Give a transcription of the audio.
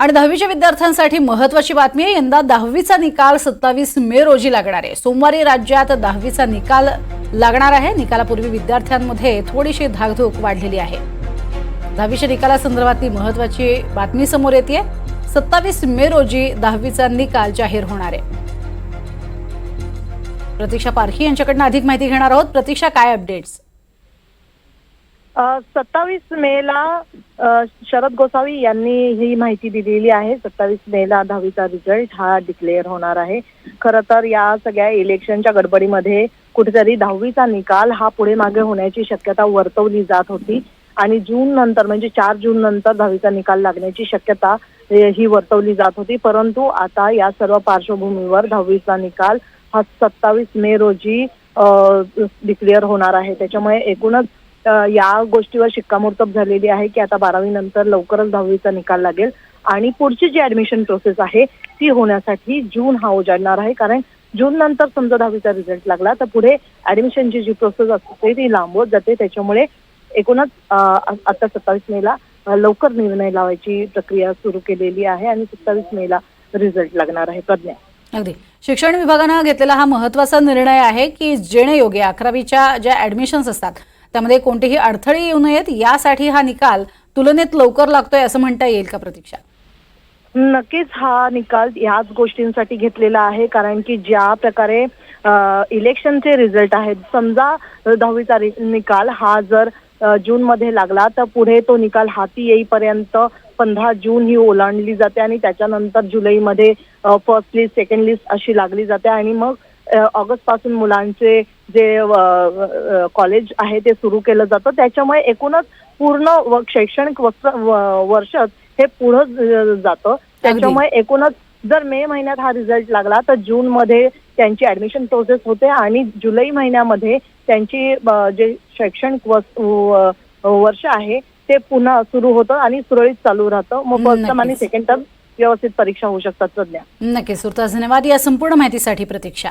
आणि दहावीच्या विद्यार्थ्यांसाठी महत्वाची बातमी आहे. यंदा दहावीचा निकाल सत्तावीस मे रोजी लागणार आहे. सोमवारी राज्यात दहावीचा निकाल लागणार आहे. निकालापूर्वी विद्यार्थ्यांमध्ये थोडीशी धाकधूक वाढलेली आहे. दहावीच्या निकालासंदर्भातली महत्वाची बातमी समोर येते सत्तावीस मे रोजी दहावीचा निकाल जाहीर होणार आहे. प्रतीक्षा पारखी यांच्याकडनं अधिक माहिती घेणार आहोत. प्रतीक्षा काय अपडेट्स सत्तावीस मेला शरद गोसावी यांनी ही माहिती दिलेली आहे. सत्तावीस मेला दहावीचा रिझल्ट हा डिक्लेअर होणार आहे. खरं तर या सगळ्या इलेक्शनच्या गडबडीमध्ये कुठेतरी दहावीचा निकाल हा पुढे मागे होण्याची शक्यता वर्तवली जात होती. आणि जून नंतर म्हणजे चार जून नंतर दहावीचा निकाल लागण्याची शक्यता ही वर्तवली जात होती. परंतु आता या सर्व पार्श्वभूमीवर दहावीचा निकाल हा सत्तावीस मे रोजी डिक्लेअर होणार आहे. त्याच्यामुळे एकूणच या गोष्टीवर शिक्कामोर्तब झालेली आहे की आता बारावी नंतर लवकरच दहावीचा निकाल लागेल. आणि पुढची जी ऍडमिशन प्रोसेस आहे ती होण्यासाठी जून हा उजाडणार आहे. कारण जून नंतर समजा दहावीचा रिझल्ट लागला तर पुढे ऍडमिशनची जी प्रोसेस असते ती लांबवत जाते. त्याच्यामुळे एकूणच आता सत्तावीस मेला लवकर निर्णय लावायची प्रक्रिया सुरू केलेली आहे आणि सत्तावीस मेला रिझल्ट लागणार आहे प्रज्ञा. अगदी. शिक्षण विभागानं घेतलेला हा महत्त्वाचा निर्णय आहे की जेणेयोगे अकरावीच्या ज्या ऍडमिशन्स असतात त्यामध्ये कोणतेही अडथळे येऊ नयेत यासाठी हा निकाल तुलनेत लवकर लागतोय असं म्हणता येईल का प्रतीक्षा? नक्कीच हा निकाल याच गोष्टींसाठी घेतलेला आहे कारण की ज्या प्रकारे इलेक्शनचे रिझल्ट आहेत समजा दहावीचा निकाल हा जर जूनमध्ये लागला तर पुढे तो निकाल हाती येईपर्यंत पंधरा जून ही ओलांडली जाते आणि त्याच्यानंतर जुलैमध्ये फर्स्ट लिस्ट सेकंड लिस्ट अशी लागली जाते आणि मग ऑगस्टपासून मुलांचे जे कॉलेज आहे ते सुरू केलं जातं. त्याच्यामुळे एकूणच पूर्ण शैक्षणिक वस्त्र- व- वर्ष हे पुढं जातं. त्याच्यामुळे एकूणच जर मे महिन्यात हा रिझल्ट लागला तर जून मध्ये त्यांची ऍडमिशन प्रोसेस होते आणि जुलै महिन्यामध्ये त्यांची जे शैक्षणिक वर्ष आहे ते पुन्हा सुरू होतं आणि सुरळीत चालू राहतं. मग फर्स्ट टर्म आणि. सेकंड टर्म व्यवस्थित परीक्षा होऊ शकतात सध्या नक्कीच सुरताज धन्यवाद. या संपूर्ण माहितीसाठी प्रतीक्षा.